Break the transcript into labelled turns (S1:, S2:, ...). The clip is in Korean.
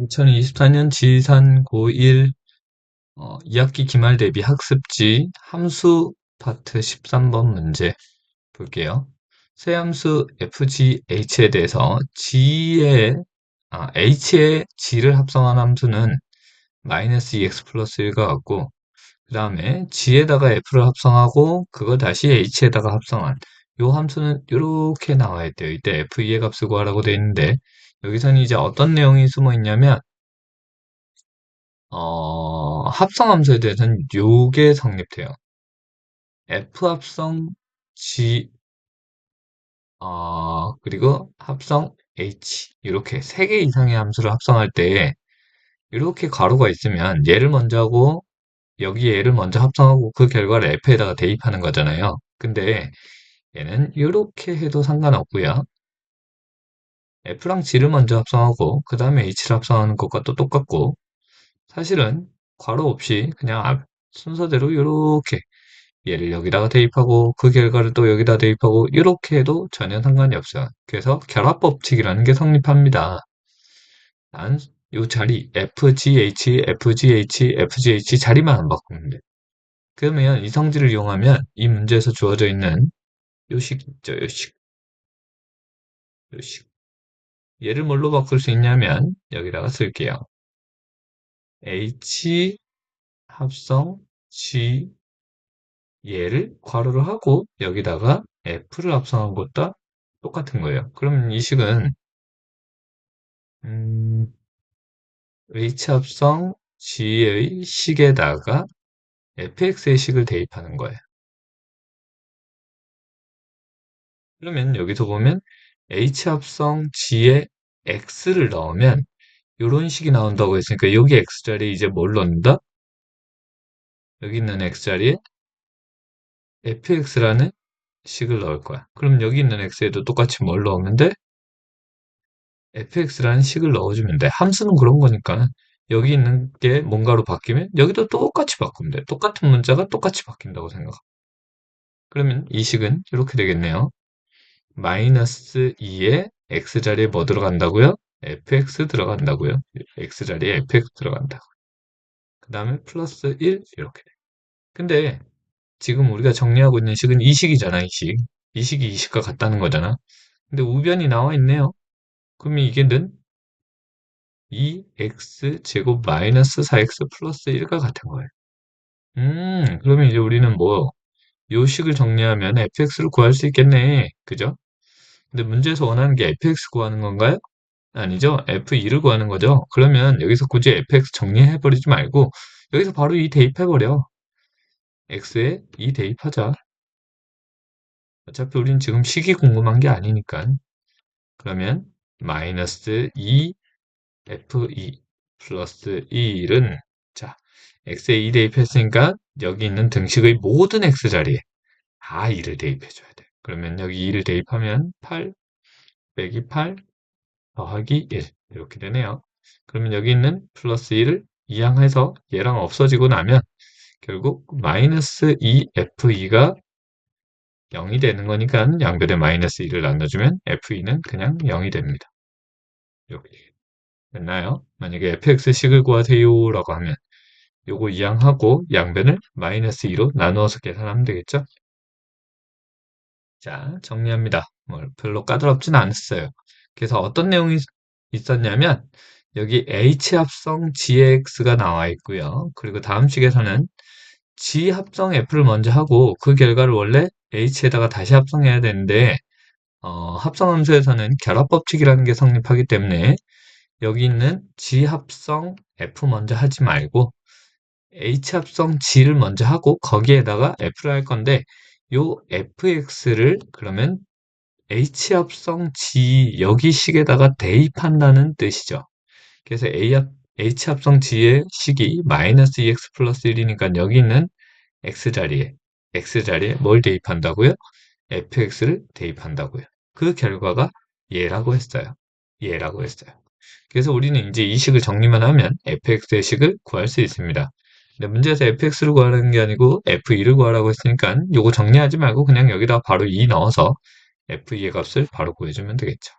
S1: 2024년 지산 고1 어, 2학기 기말 대비 학습지 함수 파트 13번 문제 볼게요. 세 함수 fgh에 대해서 g의 아, h의 g를 합성한 함수는 마이너스 2x 플러스 1과 같고 그 다음에 g에다가 f를 합성하고 그거 다시 h에다가 합성한 이 함수는 이렇게 나와야 돼요. 이때 f2의 값을 구하라고 되어 있는데 여기서는 이제 어떤 내용이 숨어 있냐면 어, 합성함수에 대해서는 요게 성립돼요. F 합성 G 어, 그리고 합성 H 이렇게 세 개 이상의 함수를 합성할 때 이렇게 가로가 있으면 얘를 먼저 하고 여기 얘를 먼저 합성하고 그 결과를 F에다가 대입하는 거잖아요. 근데 얘는 이렇게 해도 상관없고요. F랑 G를 먼저 합성하고 그 다음에 H를 합성하는 것과 또 똑같고 사실은 괄호 없이 그냥 순서대로 이렇게 얘를 여기다가 대입하고 그 결과를 또 여기다 대입하고 이렇게 해도 전혀 상관이 없어요. 그래서 결합법칙이라는 게 성립합니다. 난 이 자리 FGH, FGH, FGH 자리만 안 바꾸면 돼. 그러면 이 성질을 이용하면 이 문제에서 주어져 있는 요식 있죠, 요식. 요식. 얘를 뭘로 바꿀 수 있냐면 여기다가 쓸게요. H 합성 G 얘를 괄호를 하고 여기다가 F를 합성한 것과 똑같은 거예요. 그러면 이 식은 음, H 합성 G의 식에다가 fx의 식을 대입하는 거예요. 그러면 여기서 보면 H 합성 G에 x를 넣으면 이런 식이 나온다고 했으니까 여기 x자리에 이제 뭘 넣는다? 여기 있는 x자리에 fx라는 식을 넣을 거야. 그럼 여기 있는 x에도 똑같이 뭘 넣으면 돼? fx라는 식을 넣어주면 돼. 함수는 그런 거니까 여기 있는 게 뭔가로 바뀌면 여기도 똑같이 바꾸면 돼. 똑같은 문자가 똑같이 바뀐다고 생각하 그러면 이 식은 이렇게 되겠네요. 마이너스 2에 x자리에 뭐 들어간다고요? fx 들어간다고요. x자리에 fx 들어간다고. 그 다음에 플러스 1 이렇게 돼. 근데 지금 우리가 정리하고 있는 식은 이 식이잖아, 이 식. 이 식이 이 식과 같다는 거잖아. 근데 우변이 나와 있네요. 그러면 이게 는 2x 제곱 마이너스 4x 플러스 1과 같은 거예요. 음, 그러면 이제 우리는 뭐, 요 식을 정리하면 fx를 구할 수 있겠네. 그죠? 근데 문제에서 원하는 게 fx 구하는 건가요? 아니죠. f2를 구하는 거죠. 그러면 여기서 굳이 fx 정리해버리지 말고 여기서 바로 2 대입해버려. x에 2 대입하자. 어차피 우린 지금 식이 궁금한 게 아니니까. 그러면 마이너스 2 f2 플러스 1은 자 x에 2 대입했으니까 여기 있는 등식의 모든 x자리에 다 2를 대입해줘야 돼. 그러면 여기 2를 대입하면 8 빼기 8 더하기 1 이렇게 되네요. 그러면 여기 있는 플러스 1을 이항해서 얘랑 없어지고 나면 결국 마이너스 2f2가 0이 되는 거니까 양변에 마이너스 2를 나눠주면 f2는 그냥 0이 됩니다. 이렇게 됐나요? 만약에 fx식을 구하세요 라고 하면 요거 이항하고 양변을 마이너스 2로 나누어서 계산하면 되겠죠? 자, 정리합니다. 뭐 별로 까다롭진 않았어요. 그래서 어떤 내용이 있었냐면 여기 H 합성 GX가 나와 있고요. 그리고 다음 식에서는 G 합성 F를 먼저 하고 그 결과를 원래 H에다가 다시 합성해야 되는데 어, 합성함수에서는 결합법칙이라는 게 성립하기 때문에 여기 있는 G 합성 F 먼저 하지 말고 H 합성 G를 먼저 하고 거기에다가 F를 할 건데 요 fx를 그러면 h 합성 g 여기 식에다가 대입한다는 뜻이죠. 그래서 a 합, h 합성 g의 식이 마이너스 2x 플러스 1이니까 여기 있는 x 자리에 x 자리에 뭘 대입한다고요? fx를 대입한다고요. 그 결과가 얘라고 했어요. 얘라고 했어요. 그래서 우리는 이제 이 식을 정리만 하면 fx의 식을 구할 수 있습니다. 근데 문제에서 fx를 구하는 게 아니고 f2를 구하라고 했으니까 이거 정리하지 말고 그냥 여기다 바로 2 넣어서 f2의 값을 바로 구해주면 되겠죠.